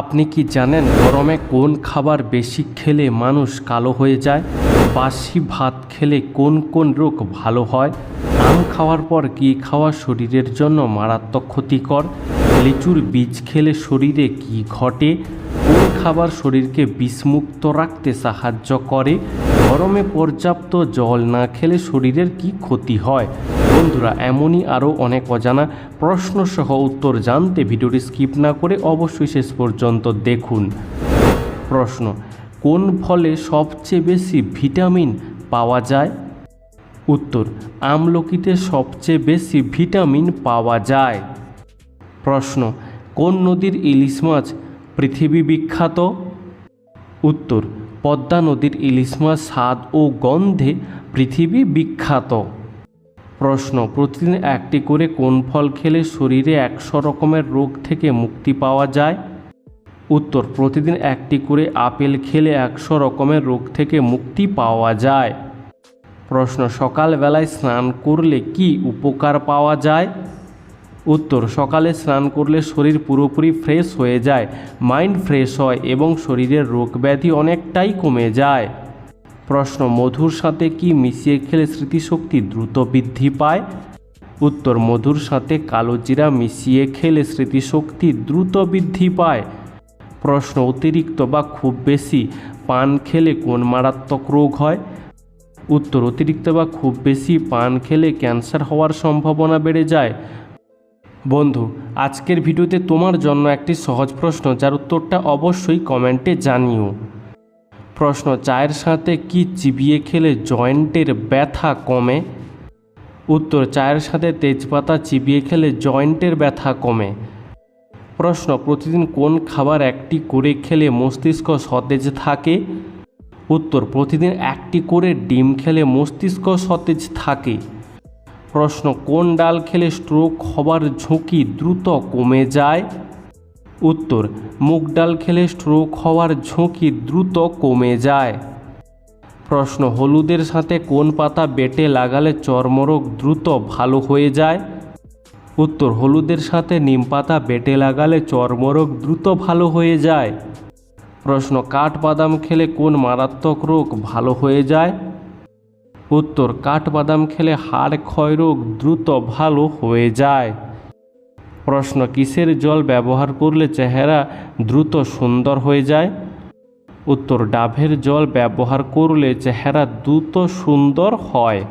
আপনি কি জানেন গরমে কোন খাবার বেশি খেলে মানুষ কালো হয়ে যায়? বাসি ভাত খেলে কোন কোন রোগ ভালো হয়? আম খাওয়ার পর কি খাওয়া শরীরের জন্য মারাত্মক ক্ষতিকর? লিচুর বীজ খেলে শরীরে কি ঘটে? কোন খাবার শরীরকে বিষমুক্ত রাখতে সাহায্য করে? গরমে পর্যাপ্ত জল না খেলে শরীরের কি ক্ষতি হয়? বন্ধুরা, এমনই আরও অনেক অজানা প্রশ্নসহ উত্তর জানতে ভিডিওটি স্কিপ না করে অবশ্যই শেষ পর্যন্ত দেখুন। প্রশ্ন, কোন ফলে সবচেয়ে বেশি ভিটামিন পাওয়া যায়? উত্তর, আমলকিতে সবচেয়ে বেশি ভিটামিন পাওয়া যায়। প্রশ্ন, কোন নদীর ইলিশ মাছ পৃথিবী বিখ্যাত? উত্তর, পদ্মা নদীর ইলিশ মাছ স্বাদ ও গন্ধে পৃথিবী বিখ্যাত। প্রশ্ন প্রতিদিন একটি করে কোন ফল খেলে শরীরে একশো রকমের রোগ থেকে মুক্তি পাওয়া যায়? উত্তর প্রতিদিন একটি করে আপেল খেলে একশো রকমের রোগ থেকে মুক্তি পাওয়া যায়। প্রশ্ন, সকালবেলায় স্নান করলে কি উপকার পাওয়া যায়? উত্তর, সকালে স্নান করলে শরীর পুরোপুরি ফ্রেশ হয়ে যায়, মাইন্ড ফ্রেশ হয় এবং শরীরের রোগ ব্যাধি অনেকটাই কমে যায়। প্রশ্ন, মধুর সাথে কি মিশিয়ে খেলে স্মৃতিশক্তি দ্রুত বৃদ্ধি পায়? উত্তর, মধুর সাথে কালো জিরা মিশিয়ে খেলে স্মৃতিশক্তি দ্রুত বৃদ্ধি পায়। প্রশ্ন, অতিরিক্ত বা খুব বেশি পান খেলে কোন মারাত্মক রোগ হয়? উত্তর, অতিরিক্ত বা খুব বেশি পান খেলে ক্যান্সার হওয়ার সম্ভাবনা বেড়ে যায়। বন্ধু, আজকের ভিডিওতে তোমার জন্য একটি সহজ প্রশ্ন, যার উত্তরটা অবশ্যই কমেন্টে জানিও। প্রশ্ন, চায়ের সাথে কি চিবিয়ে খেলে জয়েন্টের ব্যথা কমে? উত্তর, চায়ের সাথে তেজপাতা চিবিয়ে খেলে জয়েন্টের ব্যথা কমে। প্রশ্ন, প্রতিদিন কোন খাবার একটি করে খেলে মস্তিষ্ক সতেজ থাকে? উত্তর, প্রতিদিন একটি করে ডিম খেলে মস্তিষ্ক সতেজ থাকে। প্রশ্ন, কোন ডাল খেলে স্ট্রোক হবার ঝুঁকি দ্রুত কমে যায়? উত্তর, মুগ ডাল খেলে স্ট্রোক হওয়ার ঝুঁকি দ্রুত কমে যায়। প্রশ্ন, হলুদের সাথে কোন পাতা বেটে লাগালে চর্মরোগ দ্রুত ভালো হয়ে যায়? উত্তর, হলুদের সাথে নিম পাতা বেটে লাগালে চর্মরোগ দ্রুত ভালো হয়ে যায়। প্রশ্ন, কাঠবাদাম খেলে কোন মারাত্মক রোগ ভালো হয়ে যায়? উত্তর, কাঠবাদাম খেলে হাড় ক্ষয় রোগ দ্রুত ভালো হয়ে যায়। প্রশ্ন, কিসের জল ব্যবহার করলে চেহারা দ্রুত সুন্দর হয়ে যায়? উত্তর, ডাভের জল ব্যবহার করলে চেহারা দ্রুত সুন্দর হয়।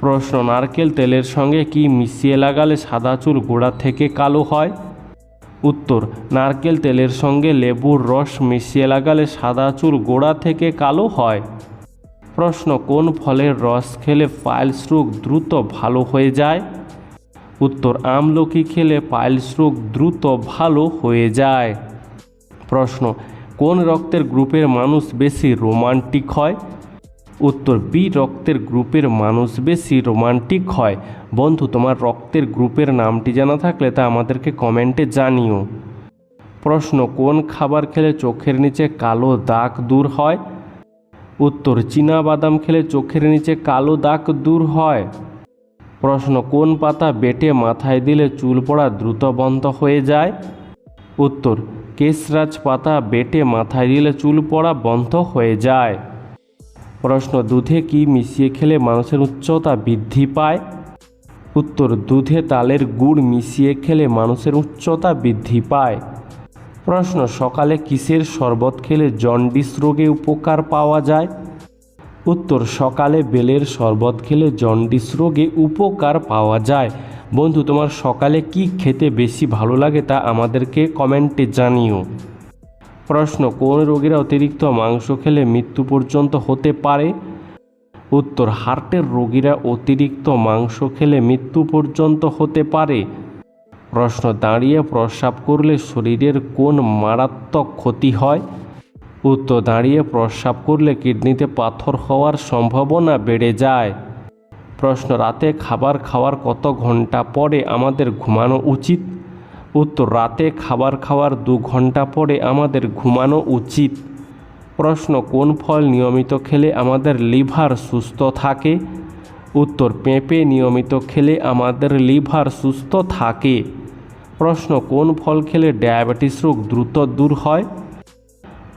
প্রশ্ন, নারকেল তেলের সঙ্গে কি মিশিয়ে লাগালে সাদা চুল গোড়া থেকে কালো হয়? উত্তর, নারকেল তেলের সঙ্গে লেবুর রস মিশিয়ে লাগালে সাদা চুল গোড়া থেকে কালো হয়। প্রশ্ন, কোন ফলের রস খেলে পাইলস রোগ দ্রুত ভালো হয়ে যায়? উত্তর, আমলকি খেলে পাইলস রোগ দ্রুত ভালো হয়ে যায়। প্রশ্ন, কোন রক্তের গ্রুপের মানুষ বেশি রোমান্টিক হয়? উত্তর, বি, রক্তের গ্রুপের মানুষ বেশি রোমান্টিক হয়। বন্ধু, তোমার রক্তের গ্রুপের নামটি জানা থাকলে তা আমাদেরকে কমেন্টে জানিও। প্রশ্ন, কোন খাবার খেলে চোখের নিচে কালো দাগ দূর হয়? উত্তর, চীনা বাদাম খেলে চোখের নিচে কালো দাগ দূর হয়। প্রশ্ন, কোন পাতা বেটে মাথায় দিলে চুল পড়া দ্রুত বন্ধ হয়ে যায়? উত্তর, কেশরাজ পাতা বেটে মাথায় দিলে চুল পড়া বন্ধ হয়ে যায়। প্রশ্ন, দুধে কি মিশিয়ে খেলে মানুষের উচ্চতা বৃদ্ধি পায়? উত্তর, দুধে তালের গুড় মিশিয়ে খেলে মানুষের উচ্চতা বৃদ্ধি পায়। প্রশ্ন, সকালে কিসের শরবত খেলে জন্ডিস রোগে উপকার পাওয়া যায়? উত্তর, সকালে বেলের শরবত খেলে জন্ডিস রোগে উপকার পাওয়া যায়। বন্ধু, তোমার সকালে কি খেতে বেশি ভালো লাগে তা আমাদেরকে কমেন্টে জানিও। প্রশ্ন, কোন রোগীরা অতিরিক্ত মাংস খেলে মৃত্যু পর্যন্ত হতে পারে? উত্তর, হার্টের রোগীরা অতিরিক্ত মাংস খেলে মৃত্যু পর্যন্ত হতে পারে। প্রশ্ন, দাঁড়িয়ে প্রস্রাব করলে শরীরের কোন মারাত্মক ক্ষতি হয়? উত্তর দাঁড়িয়ে প্রস্রাব করলে কিডনিতে পাথর হওয়ার সম্ভাবনা বেড়ে যায়। প্রশ্ন, রাতে খাবার খাওয়ার কত ঘণ্টা পরে আমাদের ঘুমানো উচিত? উত্তর, রাতে খাবার খাওয়ার দু ঘণ্টা পরে আমাদের ঘুমানো উচিত। প্রশ্ন, কোন ফল নিয়মিত খেলে আমাদের লিভার সুস্থ থাকে? উত্তর, পেঁপে নিয়মিত খেলে আমাদের লিভার সুস্থ থাকে। প্রশ্ন, কোন ফল খেলে ডায়াবেটিস রোগ দ্রুত দূর হয়?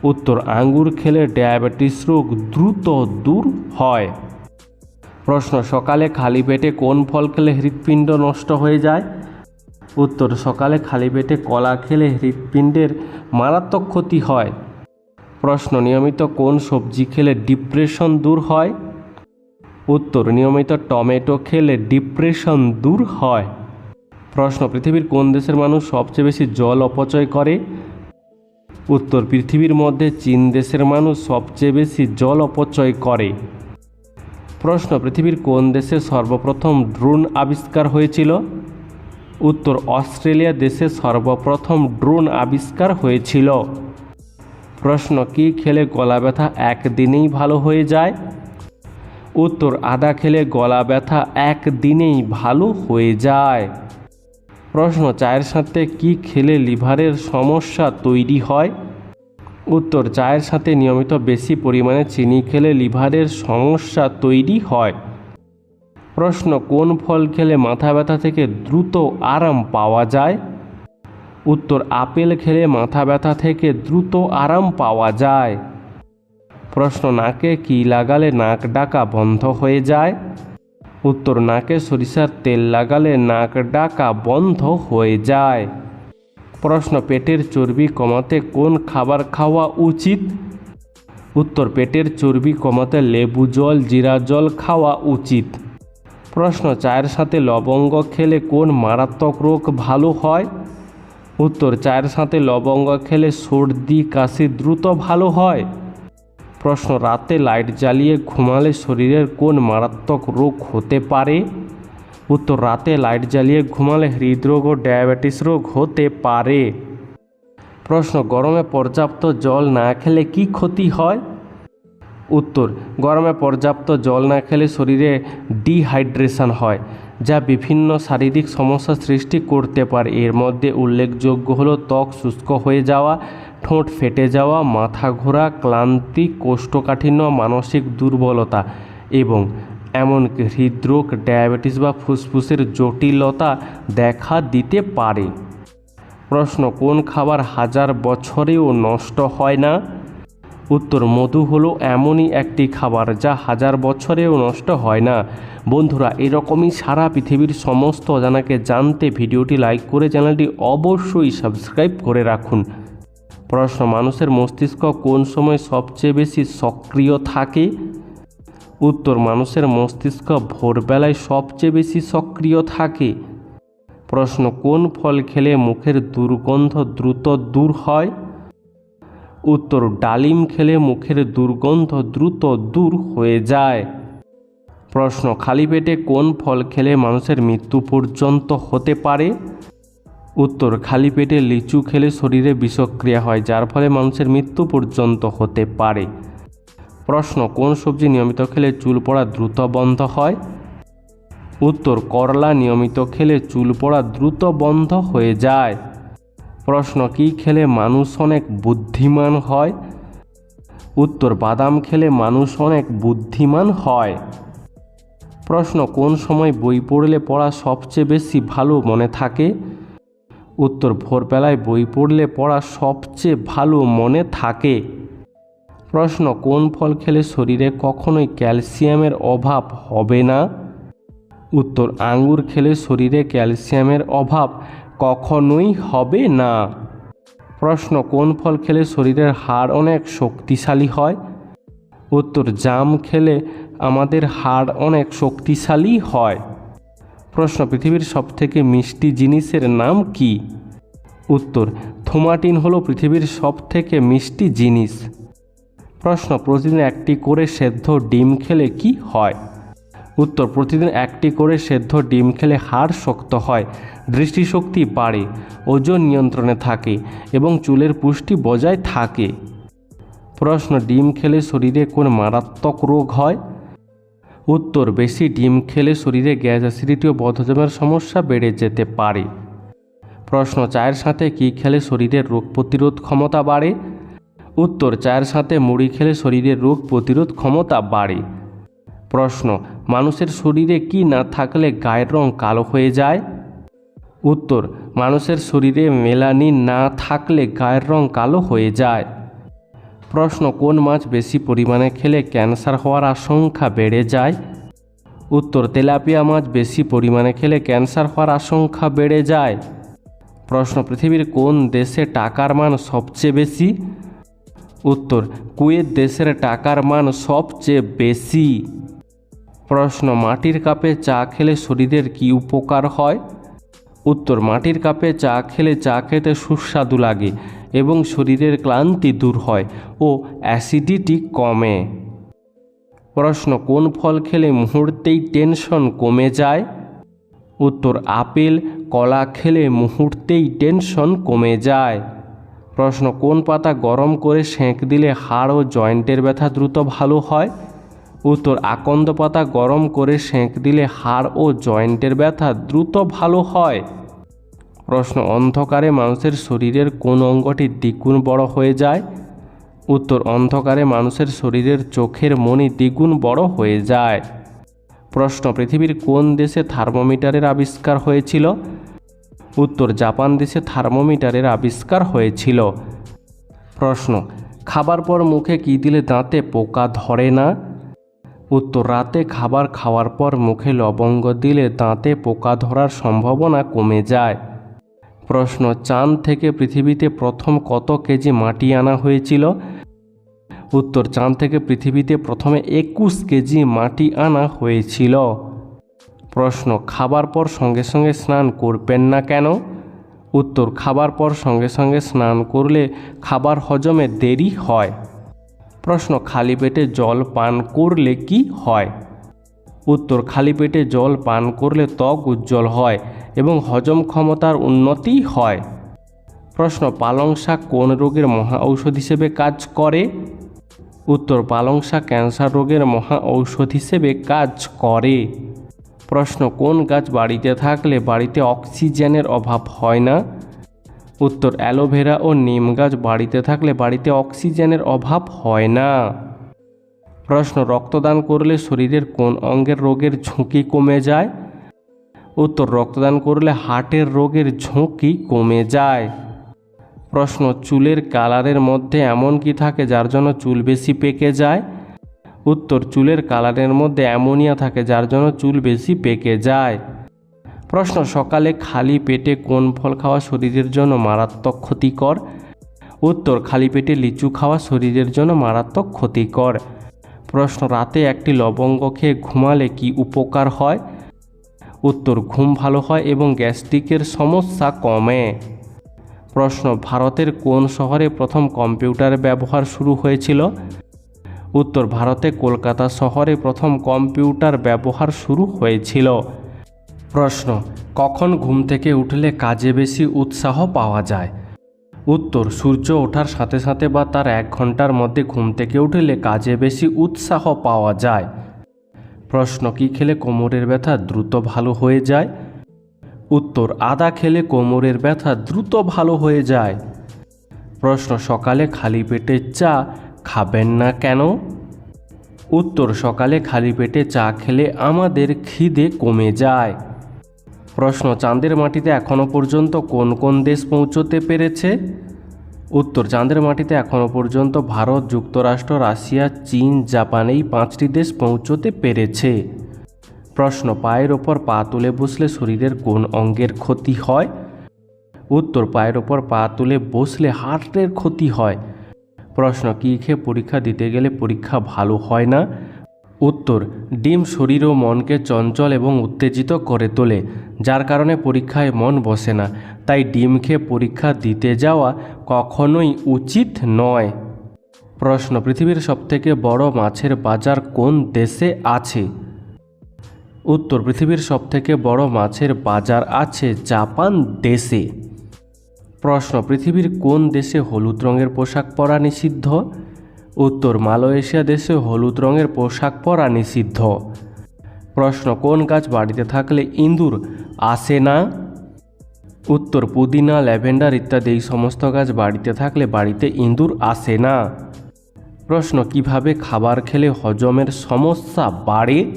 উত্তর আঙ্গুর খেলে ডায়াবেটিস রোগ দ্রুত দূর হয়। প্রশ্ন, সকালে খালি পেটে কোন ফল খেলে হৃৎপিণ্ড নষ্ট হয়ে যায়? উত্তর, সকালে খালি পেটে কলা খেলে হৃৎপিণ্ডের মারাত্মক ক্ষতি হয়। প্রশ্ন, নিয়মিত কোন সবজি খেলে ডিপ্রেশন দূর হয়? উত্তর, নিয়মিত টমেটো খেলে ডিপ্রেশন দূর হয়। প্রশ্ন, পৃথিবীর কোন দেশের মানুষ সবচেয়ে বেশি জল অপচয় করে? উত্তর পৃথিবীর মধ্যে চীন দেশের মানুষ সবচেয়ে বেশি জল অপচয় করে। প্রশ্ন, পৃথিবীর কোন দেশে সর্বপ্রথম ড্রোন আবিষ্কার হয়েছিল? উত্তর, অস্ট্রেলিয়া দেশে সর্বপ্রথম ড্রোন আবিষ্কার হয়েছিল। প্রশ্ন, কি খেলে গলা ব্যথা একদিনেই ভালো হয়ে যায়? উত্তর, আদা খেলে গলা ব্যথা একদিনেই ভালো হয়ে যায়। প্রশ্ন, চায়ের সাথে কি খেলে লিভারের সমস্যা তৈরি হয়? উত্তর, চায়ের সাথে নিয়মিত বেশি পরিমাণে চিনি খেলে লিভারের সমস্যা তৈরি হয়। প্রশ্ন, কোন ফল খেলে মাথা ব্যথা থেকে দ্রুত আরাম পাওয়া যায়? উত্তর, আপেল খেলে মাথা ব্যথা থেকে দ্রুত আরাম পাওয়া যায়। প্রশ্ন, নাকে কি লাগালে নাক ডাকা বন্ধ হয়ে যায়? উত্তর নাকে সরিষার তেল লাগালে নাক ডাকা বন্ধ হয়ে যায়। প্রশ্ন, পেটের চর্বি কমাতে কোন খাবার খাওয়া উচিত? উত্তর, পেটের চর্বি কমাতে লেবু জল, জিরা জল খাওয়া উচিত। প্রশ্ন, চায়ের সাথে লবঙ্গ খেলে কোন মারাত্মক রোগ ভালো হয়? উত্তর, চায়ের সাথে লবঙ্গ খেলে সর্দি, কাশি দ্রুত ভালো হয়। প্রশ্ন, রাতে লাইট জ্বালিয়ে ঘুমালে শরীরের কোন মারাত্মক রোগ হতে পারে? উত্তর, রাতে লাইট জ্বালিয়ে ঘুমালে হৃদরোগ ও ডায়াবেটিস রোগ হতে পারে। প্রশ্ন, গরমে পর্যাপ্ত জল না খেলে কি ক্ষতি হয়? উত্তর, গরমে পর্যাপ্ত জল না খেলে শরীরে ডিহাইড্রেশন হয়, যা বিভিন্ন শারীরিক সমস্যা সৃষ্টি করতে পারে। এর মধ্যে উল্লেখযোগ্য হলো ত্বক শুষ্ক হয়ে যাওয়া ঠোঁট ফেটে যাওয়া, মাথা ঘোরা, ক্লান্তি, কোষ্ঠকাঠিন্য, মানসিক দুর্বলতা এবং এমনকি হৃদরোগ, ডায়াবেটিস বা ফুসফুসের জটিলতা দেখা দিতে পারে। প্রশ্ন, কোন খাবার হাজার বছরেও নষ্ট হয় না? উত্তর, মধু হলো এমনই একটি খাবার যা হাজার বছরেও নষ্ট হয় না। বন্ধুরা, এরকমই সারা পৃথিবীর সমস্ত অজানাকে জানতে ভিডিওটি লাইক করে চ্যানেলটি অবশ্যই সাবস্ক্রাইব করে রাখুন। প্রশ্ন, মানুষের মস্তিষ্ক কোন সময় সবচেয়ে বেশি সক্রিয় থাকে? উত্তর, মানুষের মস্তিষ্ক ভোরবেলায় সবচেয়ে বেশি সক্রিয় থাকে। প্রশ্ন, কোন ফল খেলে মুখের দুর্গন্ধ দ্রুত দূর হয়? উত্তর, ডালিম খেলে মুখের দুর্গন্ধ দ্রুত দূর হয়ে যায়। প্রশ্ন, খালি পেটে কোন ফল খেলে মানুষের মৃত্যু পর্যন্ত হতে পারে? উত্তর, খালি পেটে লিচু খেলে শরীরে বিষক্রিয়া হয়, যার ফলে মানুষের মৃত্যু পর্যন্ত হতে পারে। প্রশ্ন, কোন সবজি নিয়মিত খেলে চুল পড়া দ্রুত বন্ধ হয়? উত্তর, করলা নিয়মিত খেলে চুল পড়া দ্রুত বন্ধ হয়ে যায়। প্রশ্ন, কি খেলে মানুষ অনেক বুদ্ধিমান হয়? উত্তর, বাদাম খেলে মানুষ অনেক বুদ্ধিমান হয়। প্রশ্ন, কোন সময় বই পড়লে পড়া সবচেয়ে বেশি ভালো মনে থাকে? উত্তর ভোরবেলায় বই পড়লে পড়া সবচেয়ে ভালো মনে থাকে। প্রশ্ন, কোন ফল খেলে শরীরে কখনোই ক্যালসিয়ামের অভাব হবে না? উত্তর, আঙ্গুর খেলে শরীরে ক্যালসিয়ামের অভাব কখনোই হবে না। প্রশ্ন, কোন ফল খেলে শরীরের হাড় অনেক শক্তিশালী হয়? উত্তর, জাম খেলে আমাদের হাড় অনেক শক্তিশালী হয়। প্রশ্ন, পৃথিবীর সবথেকে মিষ্টি জিনিসের নাম কি? উত্তর, থোমাটিন হলো পৃথিবীর সবথেকে মিষ্টি জিনিস। প্রশ্ন, প্রতিদিন একটি করে সেদ্ধ ডিম খেলে কি হয়? উত্তর, প্রতিদিন একটি করে সেদ্ধ ডিম খেলে হাড় শক্ত হয়, দৃষ্টিশক্তি বাড়ে, ওজন নিয়ন্ত্রণে থাকে এবং চুলের পুষ্টি বজায় থাকে। প্রশ্ন, ডিম খেলে শরীরে কোন মারাত্মক রোগ হয়? উত্তর, বেশি ডিম খেলে শরীরে গ্যাস অ্যাসিডিটি ও বদহজমের সমস্যা বেড়ে যেতে পারে। প্রশ্ন, চায়ের সাথে কী খেলে শরীরের রোগ প্রতিরোধ ক্ষমতা বাড়ে? উত্তর, চায়ের সাথে মুড়ি খেলে শরীরের রোগ প্রতিরোধ ক্ষমতা বাড়ে। প্রশ্ন, মানুষের শরীরে কি না থাকলে গায়ের রং কালো হয়ে যায়? উত্তর, মানুষের শরীরে মেলানিন না থাকলে গায়ের রং কালো হয়ে যায়। প্রশ্ন, কোন মাছ বেশি পরিমাণে খেলে ক্যান্সার হওয়ার আশঙ্কা বেড়ে যায়? উত্তর, তেলাপিয়া মাছ বেশি পরিমাণে খেলে ক্যান্সার হওয়ার আশঙ্কা বেড়ে যায়। প্রশ্ন, পৃথিবীর কোন দেশে টাকার মান সবচেয়ে বেশি? উত্তর, কুয়েত দেশের টাকার মান সবচেয়ে বেশি। প্রশ্ন, মাটির কাপে চা খেলে শরীরের কী উপকার হয়? উত্তর, মাটির কাপে চা খেলে চা খেতে সুস্বাদু লাগে। এবং শরীরের ক্লান্তি দূর হয় ও অ্যাসিডিটি কমে। প্রশ্ন, কোন ফল খেলে মুহূর্তেই টেনশন কমে যায়? উত্তর, আপেল, কলা খেলে মুহূর্তেই টেনশন কমে যায়। প্রশ্ন, কোন পাতা গরম করে সেঁক দিলে হাড় ও জয়েন্টের ব্যথা দ্রুত ভালো হয়? উত্তর, আকন্দ পাতা গরম করে সেঁক দিলে হাড় ও জয়েন্টের ব্যথা দ্রুত ভালো হয়। প্রশ্ন, অন্ধকারে মানুষের শরীরের কোন অঙ্গটি দ্বিগুণ বড় হয়ে যায়? উত্তর, অন্ধকারে মানুষের শরীরের চোখের মণি দ্বিগুণ বড় হয়ে যায়। প্রশ্ন, পৃথিবীর কোন দেশে থার্মোমিটারের আবিষ্কার হয়েছিল? উত্তর, জাপান দেশে থার্মোমিটারের আবিষ্কার হয়েছিল। প্রশ্ন, খাবার পর মুখে কী দিলে দাঁতে পোকা ধরে না? উত্তর, রাতে খাবার খাওয়ার পর মুখে লবঙ্গ দিলে দাঁতে পোকা ধরার সম্ভাবনা কমে যায়। প্রশ্ন, চাঁদ থেকে পৃথিবীতে প্রথম কত কেজি মাটি আনা হয়েছিল? উত্তর, চাঁদ থেকে পৃথিবীতে প্রথমে একুশ কেজি মাটি আনা হয়েছিল। প্রশ্ন, খাবার পর সঙ্গে সঙ্গে স্নান করবেন না কেন? উত্তর, খাবার পর সঙ্গে সঙ্গে স্নান করলে খাবার হজমে দেরি হয়। প্রশ্ন, খালি পেটে জল পান করলে কি হয়? উত্তর, খালি পেটে জল পান করলে ত্বক উজ্জ্বল হয়। এবং হজম ক্ষমতার উন্নতি হয়। প্রশ্ন, পালং শাক কোন রোগের মহা ঔষধ হিসেবে কাজ করে? উত্তর, পালং শাক ক্যান্সার রোগের মহা ঔষধ হিসেবে কাজ করে। প্রশ্ন, কোন গাছ বাড়িতে থাকলে বাড়িতে অক্সিজেনের অভাব হয় না? উত্তর, অ্যালোভেরা ও নিম গাছ বাড়িতে থাকলে বাড়িতে অক্সিজেনের অভাব হয় না। প্রশ্ন, রক্তদান করলে শরীরের কোন অঙ্গের রোগের ঝুঁকি কমে যায়? উত্তর, রক্তদান করলে হার্টের রোগের ঝুঁকি কমে যায়। প্রশ্ন, চুলের কালারের মধ্যে এমন কি থাকে যার জন্য চুল বেশি পেকে যায়? উত্তর, চুলের কালারের মধ্যে অ্যামোনিয়া থাকে যার জন্য চুল বেশি পেকে যায়। প্রশ্ন, সকালে খালি পেটে কোন ফল খাওয়া শরীরের জন্য মারাত্মক ক্ষতিকর? উত্তর, খালি পেটে লিচু খাওয়া শরীরের জন্য মারাত্মক ক্ষতিকর। প্রশ্ন, রাতে একটি লবঙ্গ খেয়ে ঘুমালে কি উপকার হয়? উত্তর ঘুম ভালো হয় এবং গ্যাস্ট্রিকের সমস্যা কমে। প্রশ্ন, ভারতের কোন শহরে প্রথম কম্পিউটার ব্যবহার শুরু হয়েছিল? উত্তর, ভারতে কলকাতা শহরে প্রথম কম্পিউটার ব্যবহার শুরু হয়েছিল। প্রশ্ন, কখন ঘুম থেকে উঠলে কাজে বেশি উৎসাহ পাওয়া যায়? উত্তর, সূর্য ওঠার সাথে সাথে বা তার এক ঘণ্টার মধ্যে ঘুম থেকে উঠলে কাজে বেশি উৎসাহ পাওয়া যায়। প্রশ্ন, কি খেলে কোমরের ব্যথা দ্রুত ভালো হয়ে যায়? উত্তর, আদা খেলে কোমরের ব্যথা দ্রুত ভালো হয়ে যায়। প্রশ্ন, সকালে খালি পেটে চা খাবেন না কেন? উত্তর, সকালে খালি পেটে চা খেলে আমাদের খিদে কমে যায়। প্রশ্ন, চাঁদের মাটিতে এখনও পর্যন্ত কোন কোন দেশ পৌঁছতে পেরেছে? উত্তর, চাঁদের মাটিতে এখনও পর্যন্ত ভারত, যুক্তরাষ্ট্র, রাশিয়া, চীন, জাপান এই পাঁচটি দেশ পৌঁছতে পেরেছে। প্রশ্ন, পায়ের ওপর পা তুলে বসলে শরীরের কোন অঙ্গের ক্ষতি হয়? উত্তর, পায়ের ওপর পা তুলে বসলে হার্টের ক্ষতি হয়। প্রশ্ন, কী খেয়ে পরীক্ষা দিতে গেলে পরীক্ষা ভালো হয় না? উত্তর, ডিম শরীর ও মনকে চঞ্চল এবং উত্তেজিত করে তোলে, যার কারণে পরীক্ষায় মন বসে না। তাই ডিম খেয়ে পরীক্ষা দিতে যাওয়া কখনোই উচিত নয়। প্রশ্ন, পৃথিবীর সবথেকে বড় মাছের বাজার কোন দেশে আছে? উত্তর, পৃথিবীর সবথেকে বড় মাছের বাজার আছে জাপান দেশে। প্রশ্ন, পৃথিবীর কোন দেশে হলুদ রঙের পোশাক পরা নিষিদ্ধ? উত্তর মালয়েশিয়া দেশে হলুদ রঙের পোশাক পরা নিষিদ্ধ। প্রশ্ন, কোন গাছ বাড়িতে থাকলে ইঁদুর আসে না? উত্তর, পুদিনা, ল্যাভেন্ডার ইত্যাদি এই সমস্ত গাছ বাড়িতে থাকলে বাড়িতে ইঁদুর আসে না। প্রশ্ন, কীভাবে খাবার খেলে হজমের সমস্যা বাড়ে?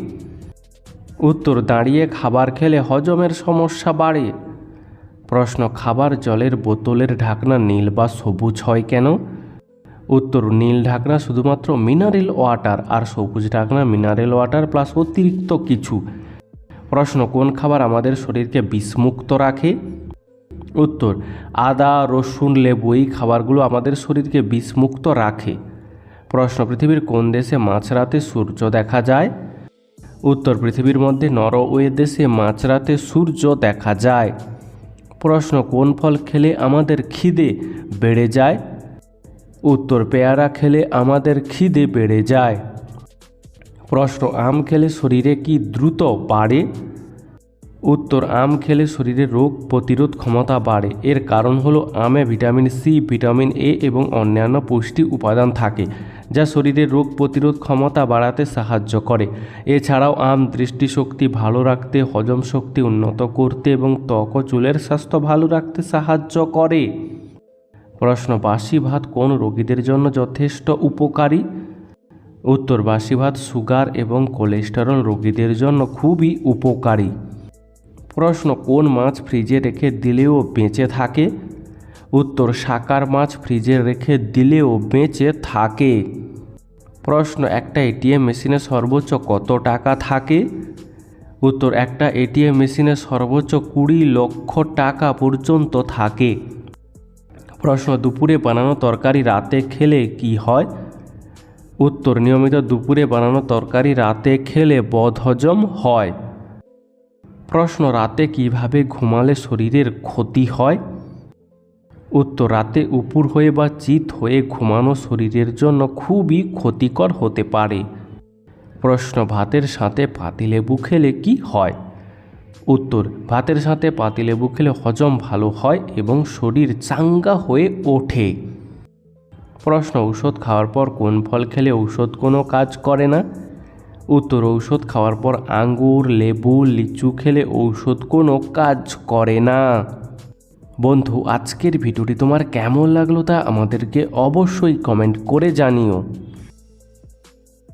উত্তর, দাঁড়িয়ে খাবার খেলে হজমের সমস্যা বাড়ে। প্রশ্ন, খাবার জলের বোতলের ঢাকনা নীল বা সবুজ হয় কেন? উত্তর নীল ঢাকনা শুধুমাত্র মিনারেল ওয়াটার আর সবুজ ঢাকনা মিনারেল ওয়াটার প্লাস অতিরিক্ত কিছু। প্রশ্ন, কোন খাবার আমাদের শরীরকে বিষমুক্ত রাখে? উত্তর, আদা, রসুন, লেবু, এই খাবারগুলো আমাদের শরীরকে বিষমুক্ত রাখে। প্রশ্ন, পৃথিবীর কোন দেশে মাঝরাতে সূর্য দেখা যায়? উত্তর, পৃথিবীর মধ্যে নরওয়ে দেশে মাঝরাতে সূর্য দেখা যায়। প্রশ্ন, কোন ফল খেলে আমাদের খিদে বেড়ে যায়? উত্তর, পেয়ারা খেলে আমাদের খিদে বেড়ে যায়। প্রশ্ন, আম খেলে শরীরে কি দ্রুত বাড়ে? উত্তর, আম খেলে শরীরে রোগ প্রতিরোধ ক্ষমতা বাড়ে। এর কারণ হলো আমে ভিটামিন সি, ভিটামিন এ এবং অন্যান্য পুষ্টি উপাদান থাকে, যা শরীরের রোগ প্রতিরোধ ক্ষমতা বাড়াতে সাহায্য করে। এছাড়াও আম দৃষ্টিশক্তি ভালো রাখতে, হজম শক্তি উন্নত করতে এবং ত্বক চুলের স্বাস্থ্য ভালো রাখতে সাহায্য করে। প্রশ্ন বাসি ভাত কোন রোগীদের জন্য যথেষ্ট উপকারী? উত্তর বাসি ভাত সুগার এবং কোলেস্টেরল রোগীদের জন্য খুবই উপকারী। প্রশ্ন, কোন মাছ ফ্রিজে রেখে দিলেও বেঁচে থাকে? উত্তর, সাকার মাছ ফ্রিজে রেখে দিলেও বেঁচে থাকে। প্রশ্ন, একটা এটিএম মেশিনে সর্বোচ্চ কত টাকা থাকে? উত্তর, একটা এটিএম মেশিনে সর্বোচ্চ কুড়ি লক্ষ টাকা পর্যন্ত থাকে। প্রশ্ন, দুপুরে বানানো তরকারি রাতে খেলে কি হয়? উত্তর, নিয়মিত দুপুরে বানানো তরকারি রাতে খেলে বদহজম হয়। প্রশ্ন, রাতে কীভাবে ঘুমালে শরীরের ক্ষতি হয়? উত্তর, রাতে উপুর হয়ে বা চিত হয়ে ঘুমানো শরীরের জন্য খুবই ক্ষতিকর হতে পারে। প্রশ্ন, ভাতের সাথে পাতিলেবু খেলে কি হয়? উত্তর, ভাতের সাথে পাতিলেবু খেলে হজম ভালো হয় এবং শরীর চাঙ্গা হয়ে ওঠে। প্রশ্ন, ঔষধ খাওয়ার পর কোন ফল খেলে ঔষধ কোনো কাজ করে না? উত্তর, ঔষধ খাওয়ার পর আঙ্গুর, লেবু, লিচু খেলে ঔষধ কোনো কাজ করে না। বন্ধু, আজকের ভিডিওটি তোমার কেমন লাগল তা আমাদেরকে অবশ্যই কমেন্ট করে জানিও।